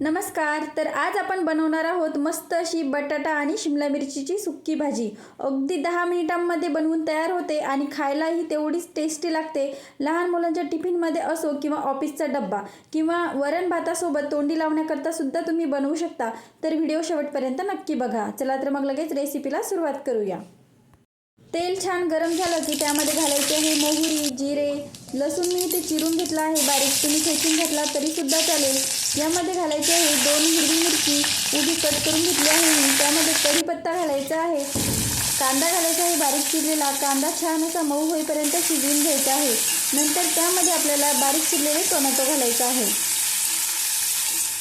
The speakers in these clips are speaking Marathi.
नमस्कार तर आज आपण बनवणार आहोत मस्त अशी बटाटा आणि शिमला मिरचीची सुक्की भाजी. अगदी दहा मिनिटांमध्ये बनवून तयार होते आणि खायलाही तेवढीच टेस्टी लागते. लहान मुलांच्या टिफिनमध्ये असो किंवा ऑफिसचा डब्बा किंवा वरण भातासोबत तोंडी लावण्याकरता सुद्धा तुम्ही बनवू शकता. तर व्हिडिओ शेवटपर्यंत नक्की बघा. चला तर मग लगेच रेसिपीला सुरुवात करूया. तेल छान गरम झालं की त्यामध्ये घालायचे आहे मोहरी जिरे लसूण मी इथे चिरून घेतला आहे. बारीक तुम्ही खेचून घेतला तरी सुद्धा चालेल. यामध्ये घालायचे आहे दोन हिरवी मिरची. उभी कट करून घेतली आहे त्यामध्ये कढीपत्ता घालायचा आहे. कांदा घालायचा आहे. बारीक चिरलेला कांदा छान असा मऊ होईपर्यंत शिजवून घ्यायचा आहे. नंतर त्यामध्ये आपल्याला बारीक चिरलेले टोमॅटो घालायचा आहे.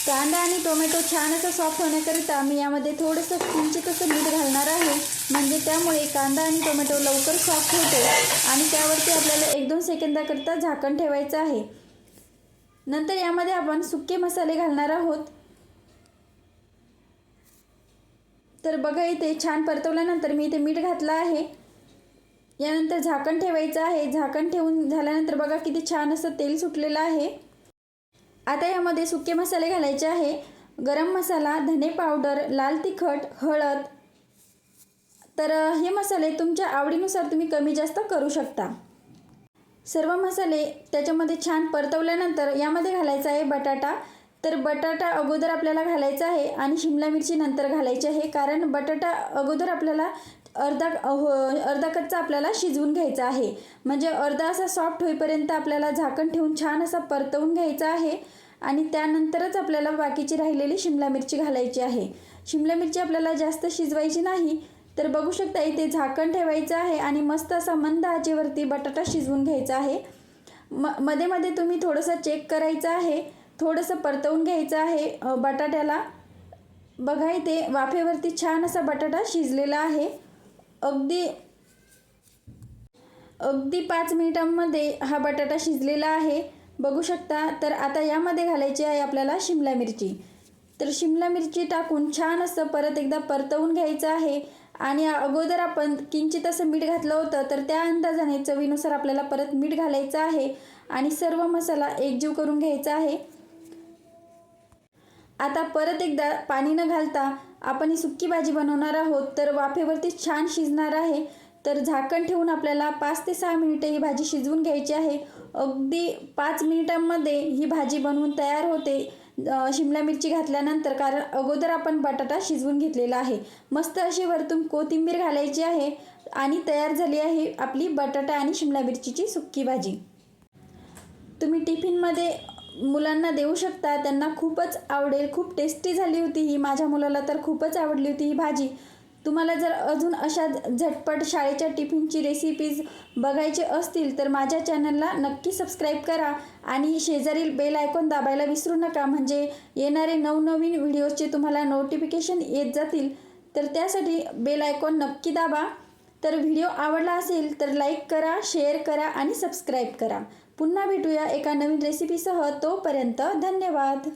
कांदा आणि टोमॅटो छान असं सॉफ्ट होण्याकरिता मी यामध्ये थोडंसं किंचित असं मीठ घालणार आहे. म्हणजे त्यामुळे कांदा आणि टोमॅटो लवकर सॉफ्ट होते आणि त्यावरती आपल्याला एक दोन सेकंदाकरता झाकण ठेवायचं आहे. नंतर यामध्ये आपण सुके मसाले घालणार आहोत. तर बघा इथे छान परतवल्यानंतर मी इथे मीठ घातलं आहे. यानंतर झाकण ठेवायचं आहे. झाकण ठेवून झाल्यानंतर बघा किती छान असं तेल सुटलेलं आहे. आता यामध्ये सुके मसाले घालायचे आहे. गरम मसाला धने पावडर लाल तिखट हळद. तर हे मसाले तुमच्या आवडीनुसार तुम्ही कमी जास्त करू शकता. सर्व मसाले त्याच्यामध्ये छान परतवल्यानंतर यामध्ये घालायचा आहे बटाटा. तर बटाटा अगोदर आपल्याला घालायचा आहे आणि शिमला मिरची नंतर घालायची आहे. कारण बटाटा अगोदर आपल्याला अर्धा हो अर्धा कच्चा आपल्याला शिजवून घ्यायचा आहे. म्हणजे अर्धा असा सॉफ्ट होईपर्यंत आपल्याला झाकण ठेवून छान असा परतवून घ्यायचा आहे. आणि त्यानंतरच आपल्याला बाकीची राहिलेली शिमला मिरची घालायची आहे. शिमला मिरची आपल्याला जास्त शिजवायची नाही. तर बघू शकता इथे झाकण ठेवायचं आहे आणि मस्त असा मंद आचेवरती बटाटा शिजवून घ्यायचा आहे. म मध्ये मध्ये तुम्ही थोडंसं चेक करायचं आहे. थोडंसं परतवून घ्यायचं आहे बटाट्याला. बघा इथे वाफेवरती छान असा बटाटा शिजलेला आहे. अगदी अगदी पाच मिनिटांमध्ये हा बटाटा शिजलेला आहे. बघू शकता तर आता यामध्ये घालायची आहे आपल्याला शिमला मिरची. तर शिमला मिरची टाकून छान असं परत एकदा परतवून घ्यायचं आहे. आणि अगोदर आपण किंचित असं मीठ घातलं होतं तर त्या अंदाजाने चवीनुसार आपल्याला परत मीठ घालायचं आहे. आणि सर्व मसाला एकजीव करून घ्यायचा आहे. आता परत एकदा पाणी न घालता आपण ही सुक्की भाजी बनवणार आहोत. तर वाफेवरती छान शिजणार आहे. तर झाकण ठेवून आपल्याला पाच ते सहा मिनिटे ही भाजी शिजवून घ्यायची आहे. अगदी पाच मिनिटांमध्ये ही भाजी बनवून तयार होते. शिमला मिरची घातल्यानंतर कारण अगोदर आपण बटाटा शिजवून घेतलेला आहे. मस्त अशी वरतून कोथिंबीर घालायची आहे आणि तयार झाली आहे आपली बटाटा आणि शिमला मिरचीची सुक्की भाजी. तुम्ही टिफिनमध्ये मुलांना देऊ शकता त्यांना खूपच आवडेल खूप टेस्टी झाली होती ही माझ्या मुलाला तर खूपच आवडली होती ही भाजी. तुम्हाला जर अजून अशा झटपट शाळेच्या टिफिनची रेसिपीज बघायचे असतील तर माझ्या चॅनलला नक्की सबस्क्राईब करा आणि शेजारील बेल आयकॉन दाबायला विसरू नका. म्हणजे येणारे नवनवीन व्हिडिओजचे तुम्हाला नोटिफिकेशन येत जातील. तर त्यासाठी बेल आयकॉन नक्की दाबा. तर व्हिडिओ आवडला असेल तर लाईक करा शेअर करा आणि सबस्क्राईब करा. पुन्हा भेटूया एका नवीन रेसिपीसह तोपर्यंत धन्यवाद.